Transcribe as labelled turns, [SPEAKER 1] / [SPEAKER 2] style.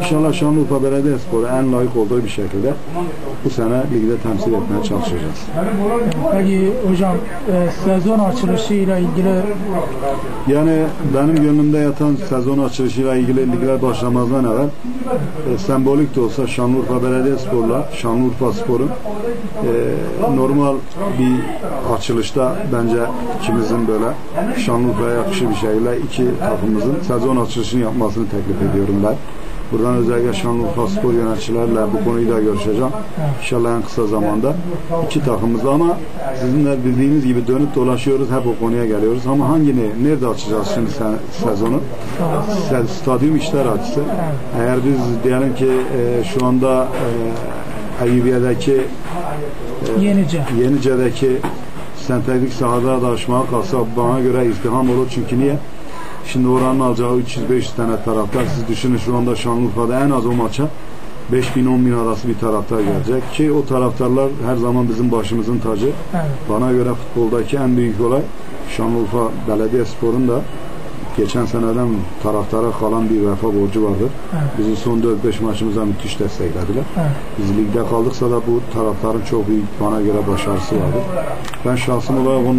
[SPEAKER 1] İnşallah Şanlıurfa Belediyespor'u en layık olduğu bir şekilde bu sene ligde temsil etmeye çalışacağız.
[SPEAKER 2] Peki hocam e, sezon açılışı ile ilgili
[SPEAKER 1] Yani benim gönlümde yatan sezon açılışıyla ilgili ligler başlamazdan evvel e, sembolik de olsa Şanlıurfa Belediyespor'la Şanlıurfa Spor'un e, normal bir açılışta bence ikimizin böyle Şanlıurfa'ya yakışır bir şekilde iki takımımızın sezon açılışını yapmasını teklif ediyorum ben. Buradan özellikle Şanlıurfa Spor yöneticilerle bu konuyu da görüşeceğim. İnşallah en kısa zamanda iki takımımızla ama sizin de bildiğiniz gibi dönüp dolaşıyoruz hep o konuya geliyoruz ama hangini nerede açacağız şimdi se- sezonu? Se- Stadyum işler açısı. Eğer biz diyelim ki e, şu anda e, Eyyubiye'deki
[SPEAKER 2] yenice.
[SPEAKER 1] Yenice'deki sentetik sahada da açmaya kalsa bana göre izdiham olur. Çünkü niye? Şimdi oranın alacağı 300-500 tane taraftar. Siz düşünün şu anda Şanlıurfa'da en az o maça 5 bin 10 bin arası bir taraftar gelecek. Ki o taraftarlar her zaman bizim başımızın tacı.
[SPEAKER 2] Evet.
[SPEAKER 1] Bana göre futboldaki en büyük olay Şanlıurfa Belediyespor'un da geçen seneden taraftara kalan bir vefa borcu vardır.
[SPEAKER 2] Evet.
[SPEAKER 1] Bizi son 4-5 maçımıza müthiş desteklediler.
[SPEAKER 2] Evet.
[SPEAKER 1] Biz ligde kaldıksa da bu taraftarın çok büyük bana göre başarısı vardır. Ben şahsım olarak onlar